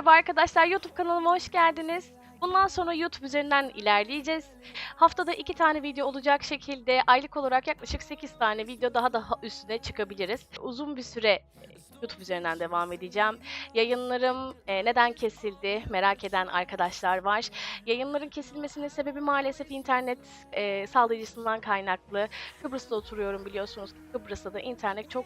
merhaba arkadaşlar. YouTube kanalıma hoş geldiniz. Bundan sonra YouTube üzerinden ilerleyeceğiz. Haftada iki tane video olacak şekilde aylık olarak yaklaşık 8 tane video daha daha üstüne çıkabiliriz. Uzun bir süre YouTube üzerinden devam edeceğim. Yayınlarım e, neden kesildi merak eden arkadaşlar var. Yayınların kesilmesinin sebebi maalesef internet e, sağlayıcısından kaynaklı. Kıbrıs'ta oturuyorum biliyorsunuz. Kıbrıs'ta da internet çok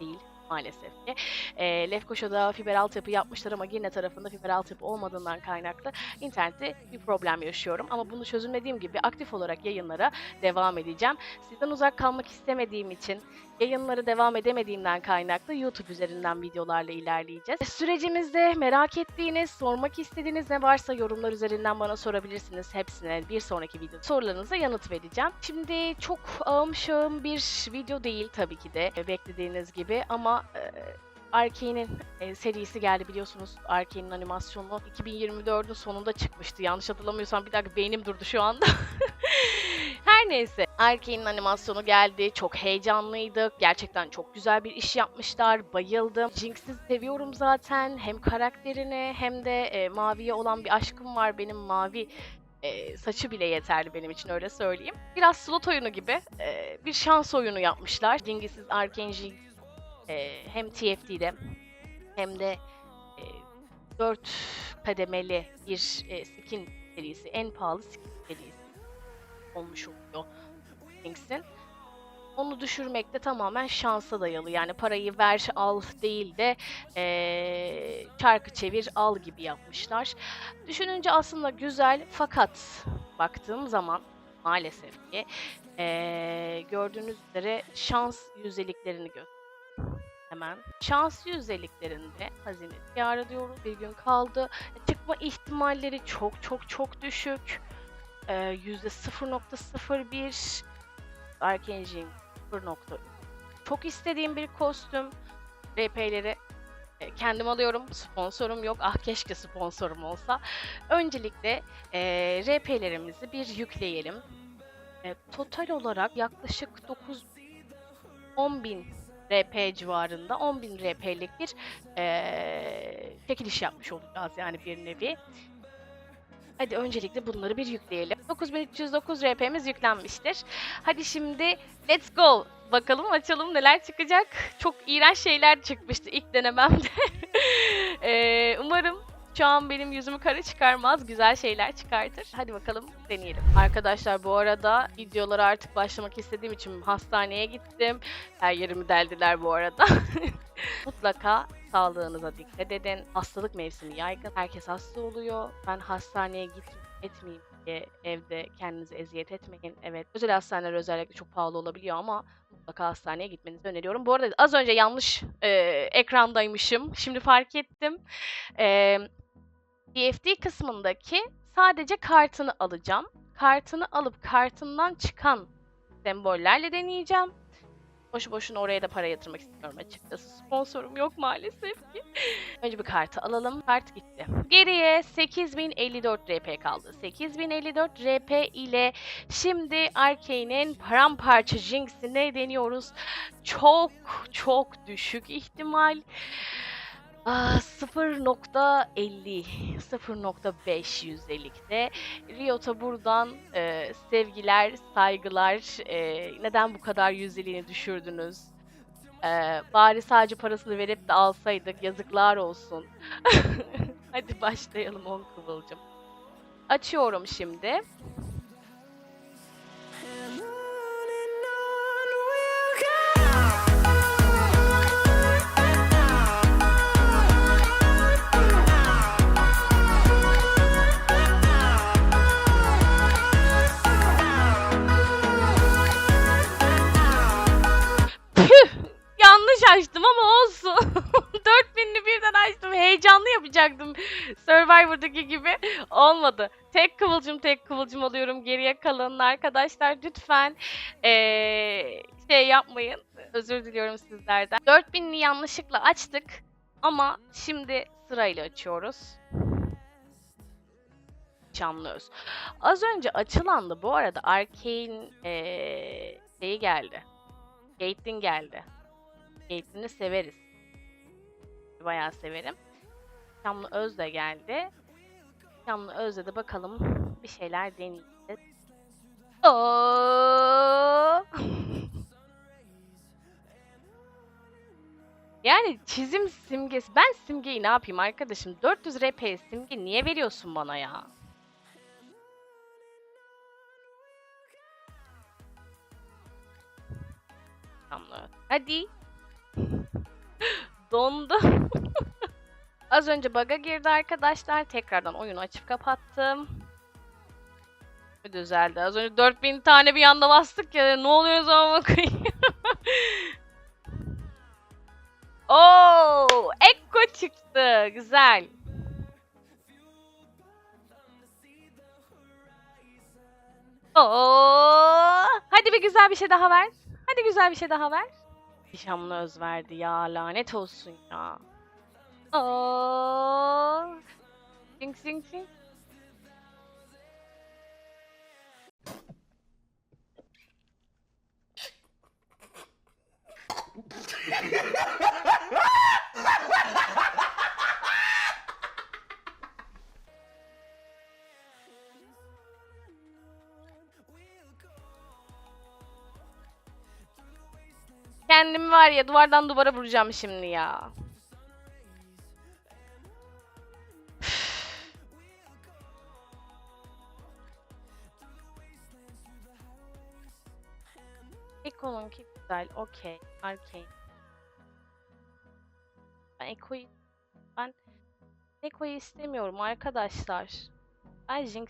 değil maalesef ki. E, Lefkoşa'da fiber altyapı yapmışlar ama Girne tarafında fiber altyapı olmadığından kaynaklı internette bir problem yaşıyorum. Ama bunu çözümlediğim gibi aktif olarak yayınlara devam edeceğim. Sizden uzak kalmak istemediğim için yayınlara devam edemediğimden kaynaklı YouTube üzerinden videolarla ilerleyeceğiz. Sürecimizde merak ettiğiniz, sormak istediğiniz ne varsa yorumlar üzerinden bana sorabilirsiniz. Hepsine bir sonraki videoda sorularınıza yanıt vereceğim. Şimdi çok ağım şağım bir video değil tabii ki de e, beklediğiniz gibi ama e, Arkane'in e, serisi geldi biliyorsunuz. Arkane'in animasyonu 2024'ün sonunda çıkmıştı. Yanlış hatırlamıyorsam bir dakika beynim durdu şu anda. Her neyse. Arkane'in animasyonu geldi. Çok heyecanlıydık. Gerçekten çok güzel bir iş yapmışlar. Bayıldım. Jinx'i seviyorum zaten. Hem karakterini hem de e, Mavi'ye olan bir aşkım var. Benim Mavi e, saçı bile yeterli benim için öyle söyleyeyim. Biraz slot oyunu gibi e, bir şans oyunu yapmışlar. Arcane Jinx e, hem TFT'de hem de e, 4 kademeli bir e, skin serisi, en pahalı skin serisi olmuş oluyor Jinx'in. Onu düşürmek de tamamen şansa dayalı. Yani parayı ver al değil de eee çarkı çevir al gibi yapmışlar. Düşününce aslında güzel fakat baktığım zaman maalesef ki eee, gördüğünüz üzere şans yüzdeliklerini gösteriyor hemen. Şans yüzdeliklerinde hazine diyarı diyoruz. Bir gün kaldı. Çıkma ihtimalleri çok çok çok düşük. Ee, Yüzde 0.01 Arcane Jinx 0.3 Çok istediğim bir kostüm. RP'leri e, kendim alıyorum. Sponsorum yok. Ah keşke sponsorum olsa. Öncelikle e, RP'lerimizi bir yükleyelim. E, total olarak yaklaşık 9 10 bin RP civarında 10.000 RP'lik bir eee çekiliş yapmış olacağız yani bir nevi. Hadi öncelikle bunları bir yükleyelim. 9309 RP'miz yüklenmiştir. Hadi şimdi let's go. Bakalım açalım neler çıkacak. Çok iğrenç şeyler çıkmıştı ilk denememde. Eee, umarım şu benim yüzümü kara çıkarmaz, güzel şeyler çıkartır. Hadi bakalım deneyelim. Arkadaşlar bu arada videolara artık başlamak istediğim için hastaneye gittim. Her yerimi deldiler bu arada. Mutlaka sağlığınıza dikkat edin. Hastalık mevsimi yaygın. Herkes hasta oluyor. Ben hastaneye git etmeyeyim evde kendinizi eziyet etmeyin. Evet özel hastaneler özellikle çok pahalı olabiliyor ama mutlaka hastaneye gitmenizi öneriyorum. Bu arada az önce yanlış e, ekrandaymışım. Şimdi fark ettim. E, DFD kısmındaki sadece kartını alacağım. Kartını alıp kartından çıkan sembollerle deneyeceğim. Boşu boşuna oraya da para yatırmak istemiyorum açıkçası. Sponsorum yok maalesef ki. Önce bir kartı alalım. Kart gitti. Geriye 8054 RP kaldı. 8054 RP ile şimdi Arkane'in paramparça Jinx'ine deniyoruz. Çok çok düşük ihtimal. Aa, 0.50, 0.5 yüzdelikte. Riot'a buradan e, sevgiler, saygılar. E, neden bu kadar yüzdeliğini düşürdünüz? E, bari sadece parasını verip de alsaydık. Yazıklar olsun. Hadi başlayalım on kıvılcım. Açıyorum şimdi. Yapacaktım. Survivor'daki gibi. Olmadı. Tek kıvılcım tek kıvılcım alıyorum. Geriye kalanın arkadaşlar lütfen ee, şey yapmayın. Özür diliyorum sizlerden. 4000'li yanlışlıkla açtık. Ama şimdi sırayla açıyoruz. Çamlıyoruz. Az önce açılan da bu arada Arcane ee, şeyi geldi. Caitlyn geldi. Caitlyn'i severiz. Bayağı severim. Şamlı Öz de geldi. Şamlı Öz'de de bakalım bir şeyler deneyeceğiz. Oo! Yani çizim simgesi. Ben simgeyi ne yapayım arkadaşım? 400 RP simge niye veriyorsun bana ya? Tamam. Hadi. Dondu. Az önce bug'a girdi arkadaşlar. Tekrardan oyunu açıp kapattım. Düzeldi. Az önce 4000 tane bir anda bastık ya. Ne oluyor zaman bakayım. Oo, Ekko çıktı. Güzel. Oo, hadi bir güzel bir şey daha ver. Hadi güzel bir şey daha ver. Nişanlı öz verdi ya. Lanet olsun ya. Oo. Sing sing sing. Kendimi var ya duvardan duvara vuracağım şimdi ya. Eko'nunki güzel. Okey. Arcane. Ben Eko'yu... Ben... Eko'yu istemiyorum arkadaşlar. Ben Jinx...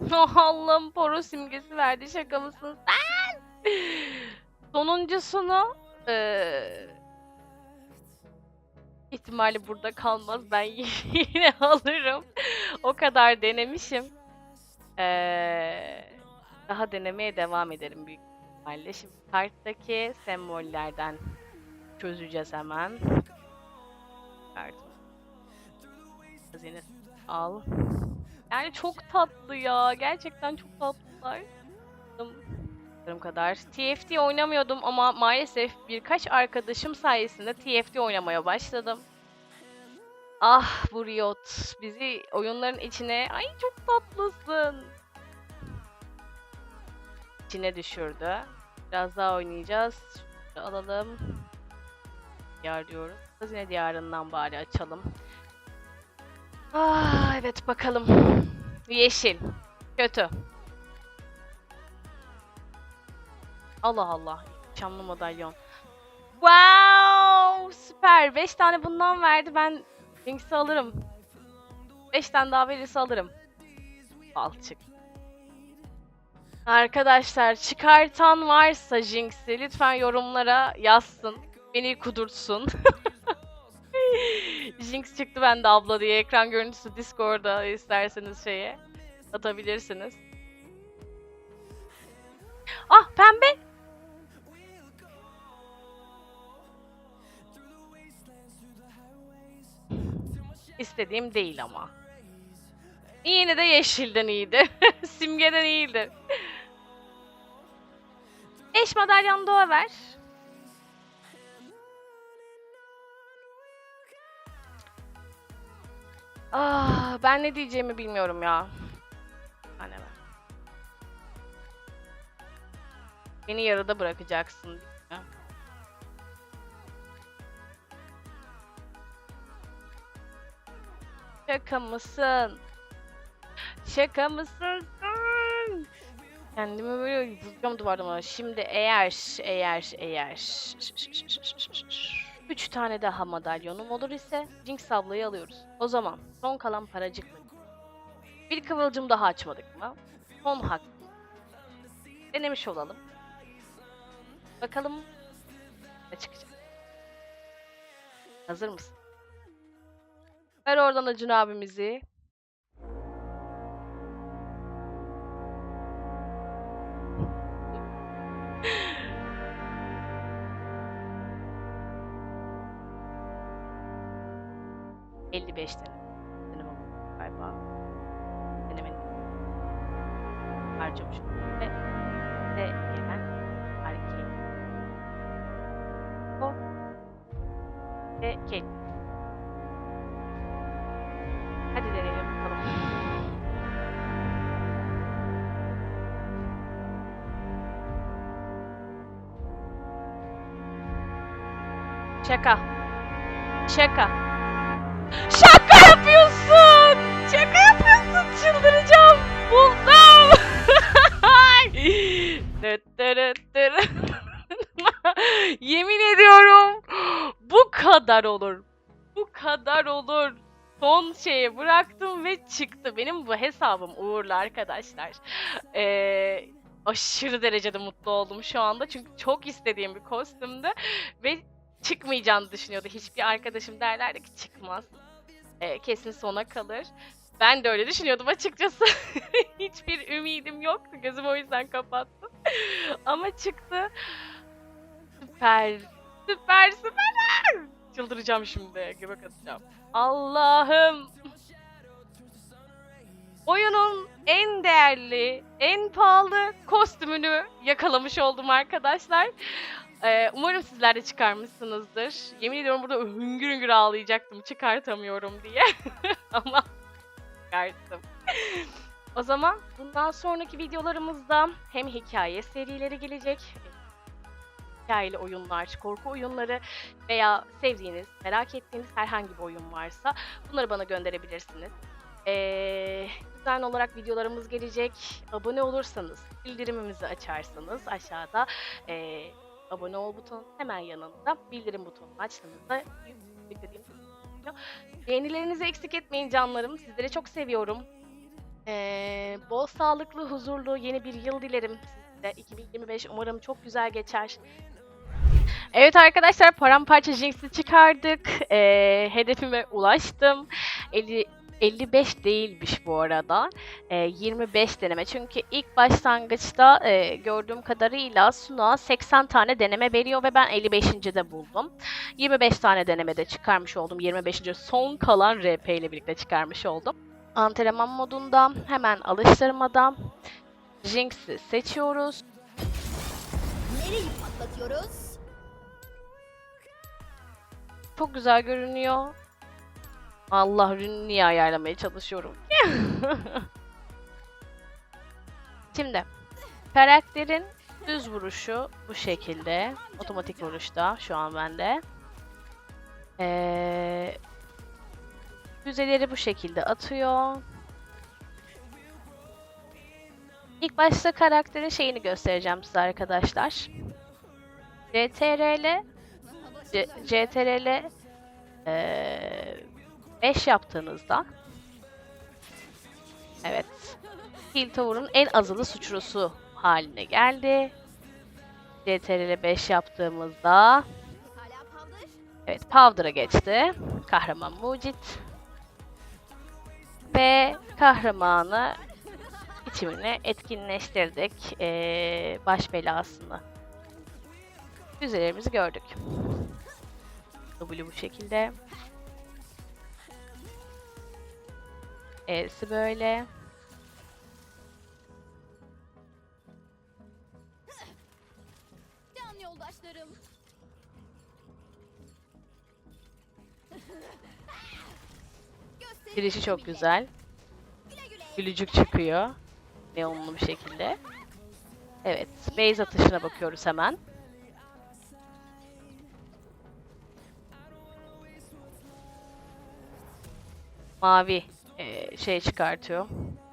Allah'ım poro simgesi verdi şaka mısın sen? Sonuncusunu eee ihtimali burada kalmaz. Ben yine alırım. o kadar denemişim. Eee, daha denemeye devam ederim büyük ihtimalle. Şimdi karttaki sembollerden çözeceğiz hemen. Kart. Hazine al. Yani çok tatlı ya. Gerçekten çok tatlılar. Sanırım kadar. TFT oynamıyordum ama maalesef birkaç arkadaşım sayesinde TFT oynamaya başladım. Ah bu Riot. Bizi oyunların içine... Ay çok tatlısın. İçine düşürdü. Biraz daha oynayacağız. Şunu alalım. Diyar diyoruz. Hazine diyarından bari açalım. Ah evet bakalım. Yeşil. Kötü. Allah Allah. Şamlı madalyon. Wow! Süper. 5 tane bundan verdi. Ben Jinx'i alırım. 5 tane daha verirse alırım. Balçık. Arkadaşlar çıkartan varsa Jinx'i lütfen yorumlara yazsın. Beni kudurtsun. Jinx çıktı bende abla diye ekran görüntüsü Discord'da isterseniz şeye atabilirsiniz. Ah pembe. İstediğim değil ama. Yine de yeşilden iyiydi. Simgeden iyiydi. Eş madalyanı doğa ver. Ah, ben ne diyeceğimi bilmiyorum ya. Anne ben. Beni yarıda bırakacaksın. Şaka mısın? Şaka mısın? Kendimi böyle vuracağım duvardan. Şimdi eğer, eğer, eğer... Üç tane daha madalyonum olur ise Jinx ablayı alıyoruz. O zaman son kalan paracıkla. Bir kıvılcım daha açmadık mı? Son hak. Denemiş olalım. Bakalım ne çıkacak. Hazır mısın? Ver oradan Acun abimizi. Elli beş tane. Deneme oldu galiba. Denemedim. Harcamış. Ve de gelen erkeği. O Kate. Şaka. Şaka. Şaka yapıyorsun! Şaka yapıyorsun! Çıldıracağım! Buldum! Yemin ediyorum bu kadar olur. Bu kadar olur. Son şeye bıraktım ve çıktı. Benim bu hesabım uğurlu arkadaşlar. Ee, aşırı derecede mutlu oldum şu anda. Çünkü çok istediğim bir kostümdü. Ve çıkmayacağını düşünüyordu. Hiçbir arkadaşım derlerdi ki çıkmaz. Ee, kesin sona kalır. Ben de öyle düşünüyordum açıkçası. Hiçbir ümidim yoktu. Gözümü o yüzden kapattım. Ama çıktı. Süper. Süper süper. Çıldıracağım şimdi. Göbek atacağım. Allah'ım. Oyunun en değerli, en pahalı kostümünü yakalamış oldum arkadaşlar. Ee, umarım sizler de çıkarmışsınızdır. Yemin ediyorum burada hüngür hüngür ağlayacaktım çıkartamıyorum diye. Ama çıkarttım. o zaman bundan sonraki videolarımızda hem hikaye serileri gelecek, hikayeli oyunlar, korku oyunları veya sevdiğiniz, merak ettiğiniz herhangi bir oyun varsa bunları bana gönderebilirsiniz. Ee, düzenli olarak videolarımız gelecek. Abone olursanız, bildirimimizi açarsanız aşağıda ee, abone ol butonu hemen yanında bildirim butonunu açtığınızda yüklediğim. Beğenilerinizi eksik etmeyin canlarım. Sizleri çok seviyorum. Ee, bol sağlıklı, huzurlu yeni bir yıl dilerim size. 2025 umarım çok güzel geçer. Evet arkadaşlar paramparça Jinx'i çıkardık. Ee, hedefime ulaştım. 50, 55 değilmiş bu arada. Ee, 25 deneme. Çünkü ilk başlangıçta e, gördüğüm kadarıyla Suna 80 tane deneme veriyor ve ben 55. de buldum. 25 tane denemede çıkarmış oldum. 25. son kalan RP ile birlikte çıkarmış oldum. Antrenman modunda hemen alıştırmada Jinx'i seçiyoruz. Nereyi patlatıyoruz? Çok güzel görünüyor. Allah ürünü niye ayarlamaya çalışıyorum. Şimdi karakterin düz vuruşu bu şekilde. Otomatik vuruşta şu an bende. Ee, füzeleri bu şekilde atıyor. İlk başta karakterin şeyini göstereceğim size arkadaşlar. CTRL CTRL eee 5 yaptığınızda Evet. Heal Tower'ın en azılı suçlusu haline geldi. CTRL 5 yaptığımızda. Evet, Powder'a geçti. Kahraman Mucit. Ve kahramanı biçimini etkinleştirdik. Ee, baş belasını. Füzelerimizi gördük. W bu şekilde. E'si böyle. Can yoldaşlarım. Girişi çok güzel. Gülücük çıkıyor. Neonlu bir şekilde. Evet, base atışına bakıyoruz hemen. Mavi şey çıkartıyor.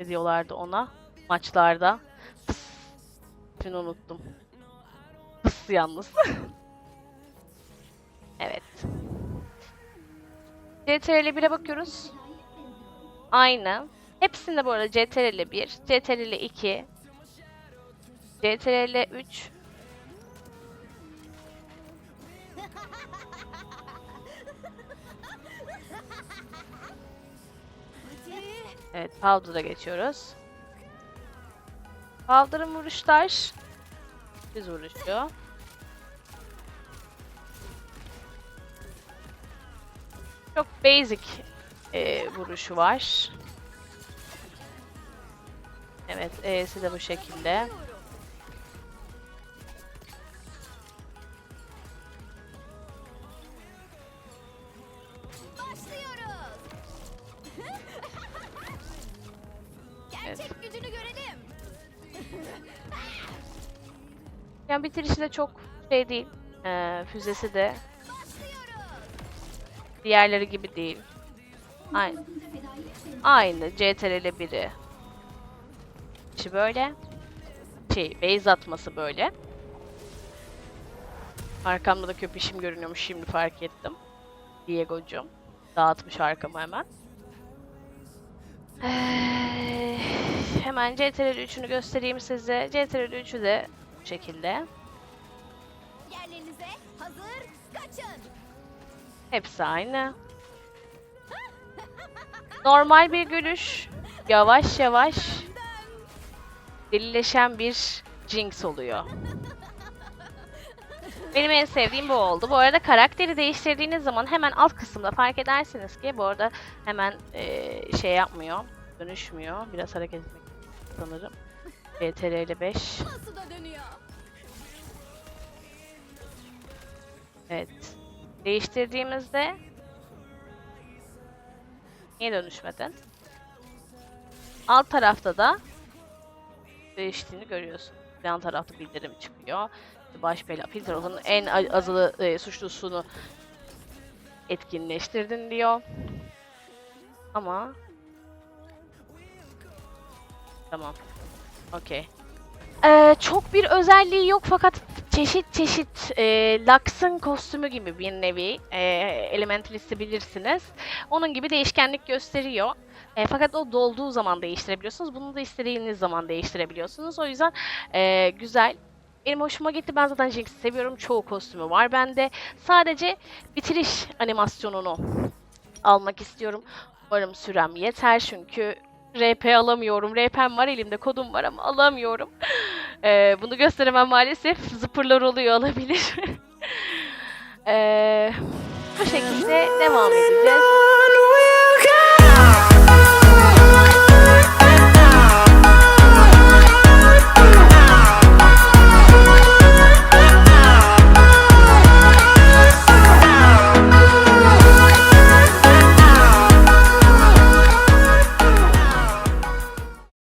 Ne diyorlardı ona? Maçlarda. Pıs. Unuttum. Pıs yalnız. evet. CTRL 1'e bakıyoruz. Aynı. Hepsinde bu arada CTRL 1, CTRL 2, CTRL 3, evet Powder'a geçiyoruz. Powder'ın vuruşlar düz vuruşu. Çok basic e, vuruşu var. Evet, E'si de bu şekilde. Çok şey değil. Ee, füzesi de diğerleri gibi değil. Aynı. Aynı. CTRL biri. İçi böyle. Şey, base atması böyle. Arkamda da köpeşim görünüyormuş şimdi fark ettim. Diego'cum. Dağıtmış arkamı hemen. Ee, hemen CTRL 3'ünü göstereyim size. CTRL 3'ü de bu şekilde. Yerlerinize hazır. Kaçın. Hepsi aynı. Normal bir gülüş. Yavaş yavaş delileşen bir Jinx oluyor. Benim en sevdiğim bu oldu. Bu arada karakteri değiştirdiğiniz zaman hemen alt kısımda fark edersiniz ki bu arada hemen eee, şey yapmıyor, dönüşmüyor. Biraz hareket etmek sanırım. CTRL 5. Nasıl da dönüyor. Evet. Değiştirdiğimizde niye dönüşmedin? Alt tarafta da değiştiğini görüyorsun. Yan tarafta bildirim çıkıyor. Baş bela Filtron'un en a- azılı e, suçlusunu etkinleştirdin diyor. Ama Tamam. Okey. Ee, çok bir özelliği yok fakat çeşit çeşit e, Lux'ın kostümü gibi bir nevi e, Elementalist'i bilirsiniz. Onun gibi değişkenlik gösteriyor. E, fakat o dolduğu zaman değiştirebiliyorsunuz. Bunu da istediğiniz zaman değiştirebiliyorsunuz. O yüzden e, güzel. Benim hoşuma gitti. Ben zaten Jinx'i seviyorum. Çoğu kostümü var bende. Sadece bitiriş animasyonunu almak istiyorum. Umarım sürem yeter çünkü RP alamıyorum. RP'm var elimde, kodum var ama alamıyorum. Ee, bunu gösteremem maalesef. Zıpırlar oluyor olabilir. Ee, bu şekilde devam edeceğiz.